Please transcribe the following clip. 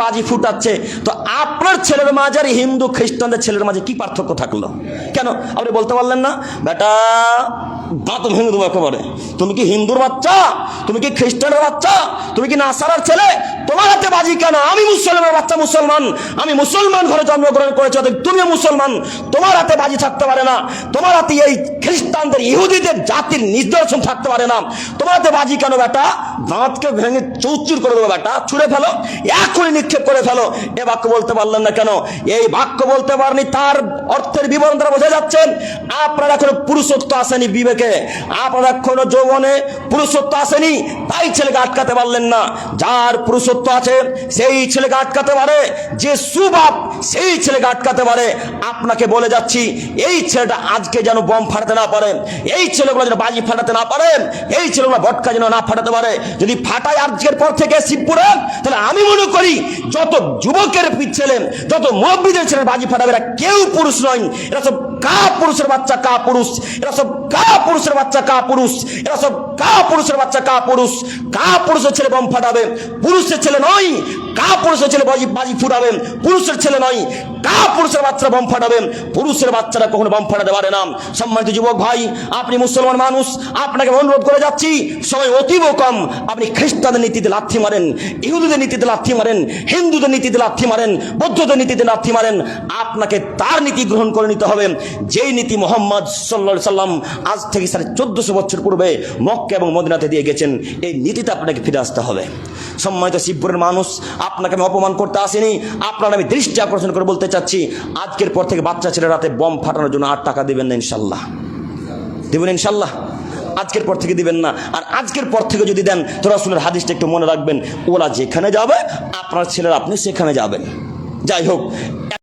বাজি ফুটাচ্ছে। তো আপনার ছেলের মাঝে আর হিন্দু খ্রিস্টানদের ছেলের মাঝে কি পার্থক্য থাকল? কেন? আপনি বলতে পারলেন না? বেটা দাঁতম হিন্দু দেবো একেবারে। তুমি কি হিন্দুর বাচ্চা? তুমি কি খ্রিস্টানের বাচ্চা? তুমি কি নাসারার ছেলে? তোমার হাতে বাজি কেন? আমি মুসলমানের বাচ্চা মুসলমান। আমি মুসলমান ঘরে জন্মগ্রহণ করেছি, অতএব তুমি মুসলমান। তোমার হাতে বাজি থাকতে পারে না। তোমার হাতে এই খ্রিস্টানদের, ইহুদিদের জাতির নিদর্শন থাকতে পারে না। তোমার হাতে বাজি কেন, বেটা? দাঁতকে ভেঙে চৌচুর করে দেবো বেটা, ছুঁড়ে ফেলো, এখনই নিক্ষেপ করে ফেলো। এ বাক্য বলতে পারলেন না কেন? এই বাক্য বলতে পারেনি, তার অর্থের বিবরণ দ্বারা বোঝা যাচ্ছেন। আপনারা এখনও পুরুষত্ব আসেনি বিবেকে। আপনারা এখনও যৌবনে পুরুষত্ব আসেনি, তাই ছেলেকে আটকাতে পারলেন না। যার পুরুষত্ব আছে, সেই ছেলেকে আটকাতে পারে। যে সুবাপ, সেই ছেলেকে আটকাতে পারে। আপনাকে বলে যাচ্ছি, এই ছেলেটা আজকে যেন বম ফাটাতে না পারে। এই ছেলেগুলো যেন বাজি ফাটাতে না পারে। এই ছেলেগুলো ভটকা যেন না ফাটাতে পারে। যদি ফাটায় আজকের পর থেকে শিবপুরে, তাহলে আমি মনে করি যত যুবকের ছেলে যত মুরব্বীদের ছেলে বাজি ফাটাবে এরা কেউ পুরুষ নয়। এরা সব কা পুরুষের বাচ্চা, কা পুরুষ। এরা সব কা পুরুষের বাচ্চা, কা পুরুষ। এরা সব কা পুরুষের বাচ্চা, কা পুরুষ। কা পুরুষের ছেলে বম ফাটাবে। পুরুষের ছেলে নয় কা পুরুষের ছেলে বাজি বাজি ফুটাবেন? পুরুষের ছেলে নয়। কা পুরুষের বাচ্চারা বম ফাটাবেন? পুরুষের বাচ্চারা কখনো বম ফাটাতে পারে না। সম্মানিত যুবক ভাই, আপনি মুসলমান মানুষ, আপনাকে অনুরোধ করে যাচ্ছি সময় অতীব কম আপনি খ্রিস্টানদের নীতিতে লাথি মারেন, ইহুদিদের নীতিতে লাথি মারেন, হিন্দুদের নীতিতে লাথি মারেন, বৌদ্ধদের নীতিতে লাথি মারেন, আপনাকে তার নীতি গ্রহণ করে নিতে হবে। যেই নীতি মোহাম্মদ সাল্লা সাল্লাম আজ থেকে সাড়ে চোদ্দশো বছর পূর্বে মক্কা এবং মদিনাতে দিয়ে গেছেন, এই নীতিতে আপনাকে ফিরে আসতে হবে। সম্মানিত শিবপুরের মানুষ আপনাকে আমি অপমান করতে আসিনি, আপনার আমি দৃষ্টি আকর্ষণ করে বলতে চাচ্ছি, আজকের পর থেকে বাচ্চা ছেলে রাতে বম ফাটানোর জন্য আর টাকা দেবেন না ইনশাল্লাহ। দেবেন ইনশাল্লাহ। আজকের পর থেকে দিবেন না। আর আজকের পর থেকে যদি দেন, তো রাসুলের হাদিসটা একটু মনে রাখবেন, ওরা যেখানে যাবে, আপনার ছেলেরা আপনি সেখানে যাবেন। যাই হোক